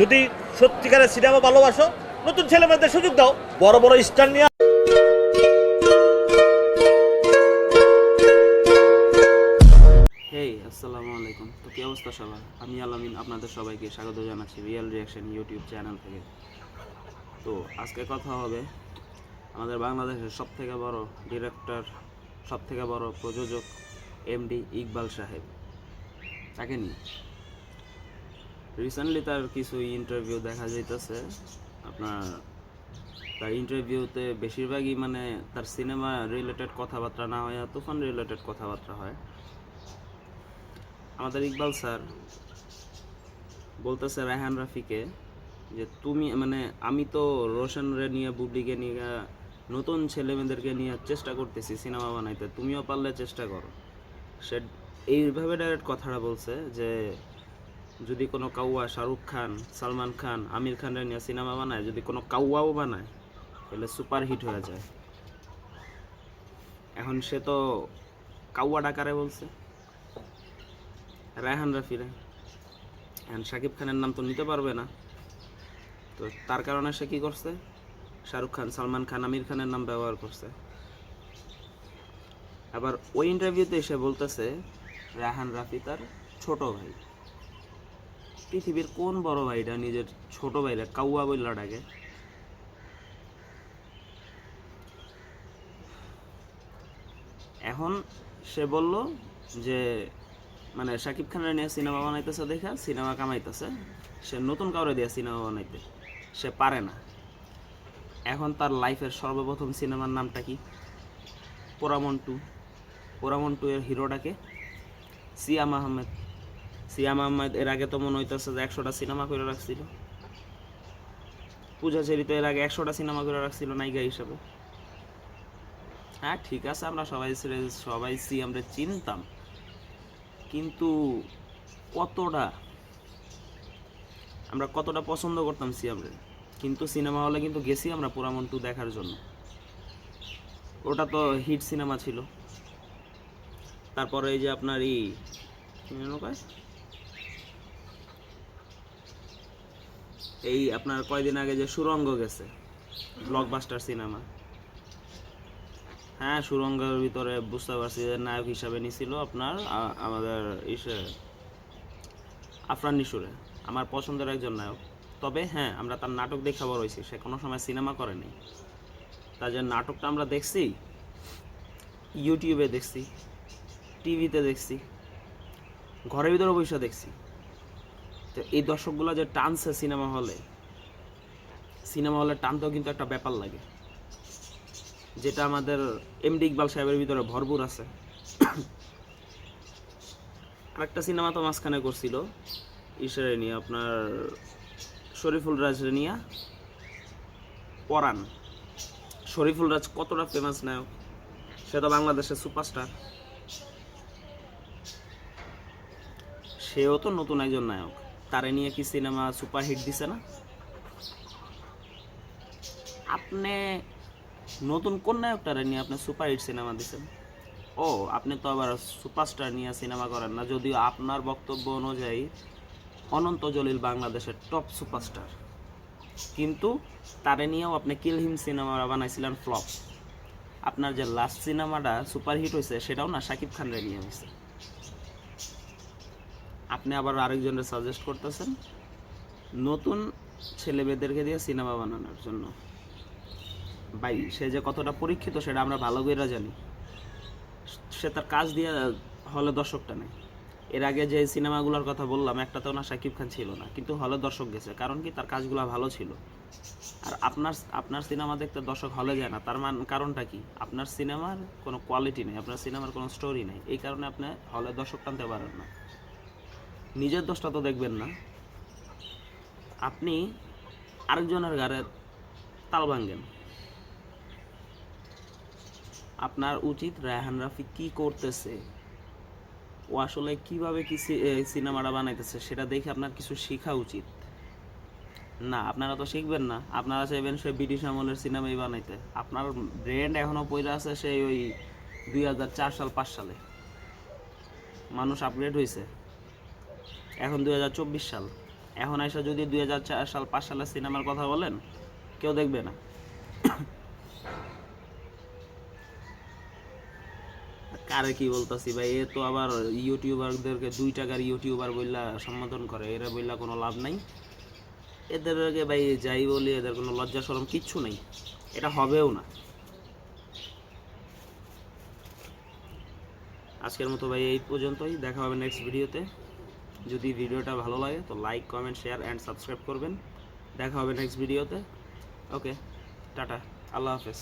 যদি সত্যিকারের সিনেমা ভালোবাসো, নতুন ছেলেমেয়েদের সুযোগ দাও। বড় বড় স্টার নিয়ে হেই আসসালামু আলাইকুম। তো কী অবস্থা সবার? আমি আলামিন আপনাদের সবাইকে স্বাগত জানাচ্ছি রিয়েল রিয়াকশন ইউটিউব চ্যানেল থেকে। তো আজকে কথা হবে আমাদের বাংলাদেশের সব থেকে বড় ডিরেক্টর সব থেকে বড় প্রযোজক, এমডি ইকবাল সাহেব। তাকে নিয়ে। রিসেন্টলি তার কিছু ইন্টারভিউ দেখা যাইতেছে। আপনার তার ইন্টারভিউতে বেশিরভাগই মানে তার সিনেমা রিলেটেড কথাবার্তা না হয় তুফান রিলেটেড কথাবার্তা হয়। আমাদের ইকবাল স্যার বলতেছে রায়হান রাফিকে যে তুমি মানে আমি তো রোশন রে নিয়ে, বুবলিকে নিয়ে, নতুন ছেলেমেয়েদেরকে নিয়ে চেষ্টা করতেছি সিনেমা বানাইতে। তুমিও পারলে চেষ্টা করো। সে এইভাবে ডাইরেক্ট কথাটা বলছে যে যদি কোনো কাউয়া শাহরুখ খান, সালমান খান, আমির খানরা নিয়ে সিনেমা বানায়, যদি কোনো কাউয়াও বানায়, তাহলে সুপার হিট হয়ে যায়। এখন সে তো কাউয়া ডাকারে বলছে। রায়হান রাফিরে এখন শাকিব খানের নাম তো নিতে পারবে না। তো তার কারণে সে কি করছে? শাহরুখ খান, সালমান খান, আমির খানের নাম ব্যবহার করছে। আবার ওই ইন্টারভিউতে এসে বলতেছে, রায়হান রাফি তার ছোট ভাই। পৃথিবীর কোন বড় ভাইটা নিজের ছোট ভাইরা কাউয়া বইলা ডাকে? এখন সে বলল যে মানে শাকিব খানের নিয়ে সিনেমা বানাইতেছে দেখা, সিনেমা কামাইতেছে। সে নতুন কাউরে দিয়ে সিনেমা বানাইতে। সে পারে না। এখন তার লাইফের সর্বপ্রথম সিনেমার নামটা কি? পোরামন টু পোরামন টু এর হিরোটাকে সিয়াম আহমেদ সিয়াম আহমেদ, এর আগে তো মনে হইতেছে যে একশোটা সিনেমা করে রাখছিল। পূজা চেরি তো এর আগে একশোটা সিনেমা করে রাখছিল নায়িকা হিসাবে। হ্যাঁ ঠিক আছে, আমরা সবাই সবাই সিয়ামরে চিনতাম। কিন্তু কতটা, আমরা কতটা পছন্দ করতাম সিয়ামরে। কিন্তু সিনেমা হলে কিন্তু গেছি আমরা পুরামন টু দেখার জন্য। ওটা তো হিট সিনেমা ছিল। তারপরে এই যে আপনার এই এই আপনার কয়দিন আগে যে সুরঙ্গ গেছে ব্লকবাস্টার সিনেমা হ্যাঁ সুরঙ্গের ভিতরে বুঝতে পারছি যে নায়ক হিসাবে নিছিল আপনার আমাদের ইসে, আফরান নিশুরে, আমার পছন্দের একজন নায়ক। তবে হ্যাঁ আমরা তার নাটক দেখা বড় হয়েছি সে কোনো সময় সিনেমা করেনি। তার যে নাটকটা আমরা দেখছি, ইউটিউবে দেখছি, টিভিতে দেখছি, ঘরের ভিতরে বসে দেখছি। তো এই দর্শকগুলো যে টানছে সিনেমা হলে সিনেমা হলে টানতেও কিন্তু একটা ব্যাপার লাগে। যেটা আমাদের এমডি ইকবাল সাহেবের ভিতরে ভরপুর আছে। আরেকটা সিনেমা তো মাঝখানে করছিল ইসরে নিয়ে আপনার শরীফুল রাজ নিয়া, পরাণ। শরীফুল রাজ কতটা ফেমাস নায়ক, সে তো বাংলাদেশের সুপারস্টার সেও তো নতুন একজন নায়ক। তারে নিয়ে কি সিনেমা সুপারহিট দিছে না? আপনি নতুন কোন নায়কটারে নিয়ে আপনি সুপারহিট সিনেমা দিছেন? ও আপনি তো আবার সুপারস্টার নিয়ে সিনেমা করেন না যদিও আপনার বক্তব্য অনুযায়ী অনন্ত জলিল বাংলাদেশের টপ সুপারস্টার। কিন্তু তারে নিয়েও আপনি কিল হিম সিনেমা বানাইছিলেন ফ্লপ। আপনার যে লাস্ট সিনেমাটা সুপারহিট হয়েছে সেটাও না শাকিব খানরে নিয়ে হয়েছে আপনি আবার আরেকজনের সাজেস্ট করতেছেন। নতুন ছেলেমেয়েদেরকে দিয়ে সিনেমা বানানোর জন্য। ভাই, সে যে কতটা পরীক্ষিত সেটা আমরা ভালো করে জানি। সে তার কাজ দিয়ে হলে দর্শকটা নেই এর আগে যে সিনেমাগুলোর কথা বললাম একটাতেও না শাকিব খান ছিল না, কিন্তু হলে দর্শক গেছে। কারণ কি, তার কাজগুলো ভালো ছিল। আর আপনার আপনার সিনেমা দেখতে দর্শক হলে যায় না। তার মান, কারণটা কি? আপনার সিনেমার কোনো কোয়ালিটি নেই, আপনার সিনেমার কোনো স্টোরি নেই। এই কারণে আপনি হলে দর্শক টানতে পারেন না। নিজের দোষটা তো দেখবেন না। আপনি আরেকজনের গাড়ে তাল ভাঙ্গেন আপনার উচিত রায়হান রাফি কি করতেছে? ও আসলে কীভাবে কি সিনেমাটা বানাইতেছে সেটা দেখে আপনার কিছু শেখা উচিত। না, আপনারা তো শিখবেন না। আপনারা চাইবেন সে ব্রিটিশ আমলের সিনেমাই বানাইতে। আপনার ব্র্যান্ড এখনও পয়লা আছে সেই ওই দুই হাজার চার সাল, পাঁচ সালে। মানুষ আপগ্রেড হয়েছে এখন দুই হাজার চব্বিশ সাল। এখন এসে যদি দুই হাজার চার সাল, পাঁচ সালের সিনেমার কথা বলেন, কেউ দেখবে না। কারে কি বলতাছি ভাই, এ তো আবার ইউটিউবারদেরকে দুই টাকার ইউটিউবার বললা সম্বোধন করে, এরা বললা কোনো লাভ নাই। এদেরকে ভাই যাই বলি, এদের কোনো লজ্জা সরম কিচ্ছু নেই। এটা হবেও না। আজকের মতো ভাই এই পর্যন্তই, দেখা হবে নেক্সট ভিডিওতে যদি ভিডিওটা ভালো লাগে, তো like comment share and subscribe করবেন। দেখা হবে নেক্সট ভিডিওতে ওকে টাটা, আল্লাহ হাফেজ।